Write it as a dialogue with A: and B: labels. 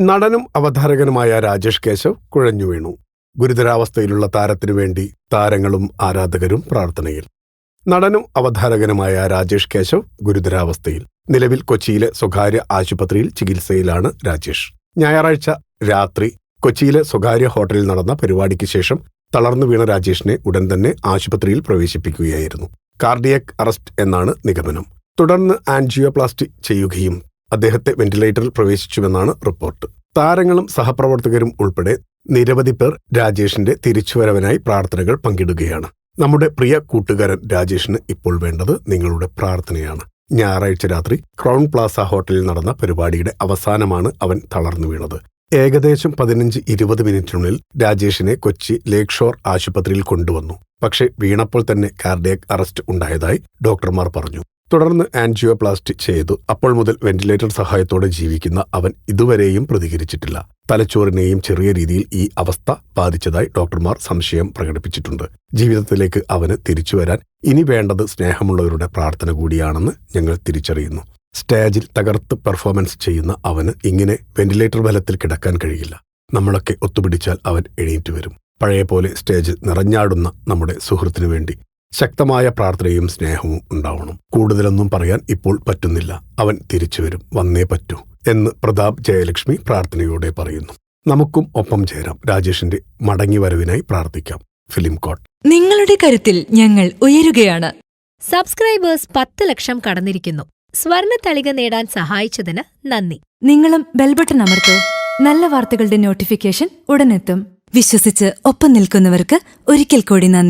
A: നടനും അവതാരകനുമായ രാജേഷ് കേശവ് കുഴഞ്ഞു വീണു. ഗുരുതരാവസ്ഥയിലുള്ള താരത്തിനു വേണ്ടി താരങ്ങളും ആരാധകരും പ്രാർത്ഥനയിൽ. നടനും അവതാരകനുമായ രാജേഷ് കേശവ് ഗുരുതരാവസ്ഥയിൽ. നിലവിൽ കൊച്ചിയിലെ സ്വകാര്യ ആശുപത്രിയിൽ ചികിത്സയിലാണ് രാജേഷ്. ഞായറാഴ്ച രാത്രി കൊച്ചിയിലെ സ്വകാര്യ ഹോട്ടലിൽ നടന്ന പരിപാടിക്ക് ശേഷം തളർന്നു വീണ രാജേഷിനെ ഉടൻ തന്നെ ആശുപത്രിയിൽ പ്രവേശിപ്പിക്കുകയായിരുന്നു. കാർഡിയക് അറസ്റ്റ് എന്നാണ് നിഗമനം. തുടർന്ന് ആൻജിയോപ്ലാസ്റ്റി ചെയ്യുകയും അദ്ദേഹത്തെ വെന്റിലേറ്ററിൽ പ്രവേശിച്ചുവെന്നാണ് റിപ്പോർട്ട്. താരങ്ങളും സഹപ്രവർത്തകരും ഉൾപ്പെടെ നിരവധി പേർ രാജേഷിന്റെ തിരിച്ചുവരവനായി പ്രാർത്ഥനകൾ പങ്കിടുകയാണ്. നമ്മുടെ പ്രിയ കൂട്ടുകാരൻ രാജേഷിന് ഇപ്പോൾ വേണ്ടത് നിങ്ങളുടെ പ്രാർത്ഥനയാണ്. ഞായറാഴ്ച രാത്രി ക്രൗൺ പ്ലാസ ഹോട്ടലിൽ നടന്ന പരിപാടിയുടെ അവസാനമാണ് അവൻ തളർന്നു വീണത്. ഏകദേശം പതിനഞ്ച് ഇരുപത് മിനിറ്റിനുള്ളിൽ രാജേഷിനെ കൊച്ചി ലേക്ക് ഷോർ ആശുപത്രിയിൽ കൊണ്ടുവന്നു. പക്ഷേ വീണപ്പോൾ തന്നെ കാർഡിയക് അറസ്റ്റ് ഉണ്ടായതായി ഡോക്ടർമാർ പറഞ്ഞു. തുടർന്ന് ആൻജിയോപ്ലാസ്റ്റി ചെയ്തു. അപ്പോൾ മുതൽ വെന്റിലേറ്റർ സഹായത്തോടെ ജീവിക്കുന്ന അവൻ ഇതുവരെയും പ്രതികരിച്ചിട്ടില്ല. തലച്ചോറിനെയും ചെറിയ രീതിയിൽ ഈ അവസ്ഥ ബാധിച്ചതായി ഡോക്ടർമാർ സംശയം പ്രകടിപ്പിച്ചിട്ടുണ്ട്. ജീവിതത്തിലേക്ക് അവന് തിരിച്ചു വരാൻ ഇനി വേണ്ടത് സ്നേഹമുള്ളവരുടെ പ്രാർത്ഥന കൂടിയാണെന്ന് ഞങ്ങൾ തിരിച്ചറിയുന്നു. സ്റ്റേജിൽ തകർത്ത് പെർഫോമൻസ് ചെയ്യുന്ന അവന് ഇങ്ങനെ വെന്റിലേറ്റർ ബലത്തിൽ കിടക്കാൻ കഴിയില്ല. നമ്മളൊക്കെ ഒത്തുപിടിച്ചാൽ അവൻ എഴുന്നേറ്റ് വരും. പഴയ പോലെ സ്റ്റേജിൽ നിറഞ്ഞാടുന്ന നമ്മുടെ സുഹൃത്തിനു വേണ്ടി ശക്തമായ പ്രാർത്ഥനയും സ്നേഹവും ഉണ്ടാവണം. കൂടുതലൊന്നും പറയാൻ ഇപ്പോൾ പറ്റുന്നില്ല. അവൻ തിരിച്ചു വരും. വന്നേ പറ്റൂ എന്ന് പ്രതാപ് ജയലക്ഷ്മി പ്രാർത്ഥനയോടെ പറയുന്നു. നമുക്കും ഒപ്പം ചേരാം. രാജേഷിന്റെ മടങ്ങി വരവിനായി പ്രാർത്ഥിക്കാം. ഫിലിം കോട്ട്.
B: നിങ്ങളുടെ കരുത്തിൽ ഞങ്ങൾ ഉയരുകയാണ്.
C: സബ്സ്ക്രൈബേഴ്സ് പത്ത് ലക്ഷം കടന്നിരിക്കുന്നു. സ്വർണ തളിക നേടാൻ സഹായിച്ചതിന് നന്ദി.
B: നിങ്ങളും ബെൽബട്ടൺ അമർത്തോ. നല്ല വാർത്തകളുടെ നോട്ടിഫിക്കേഷൻ ഉടനെത്തും. വിശ്വസിച്ച് ഒപ്പം നിൽക്കുന്നവർക്ക് ഒരിക്കൽ കൂടി നന്ദി.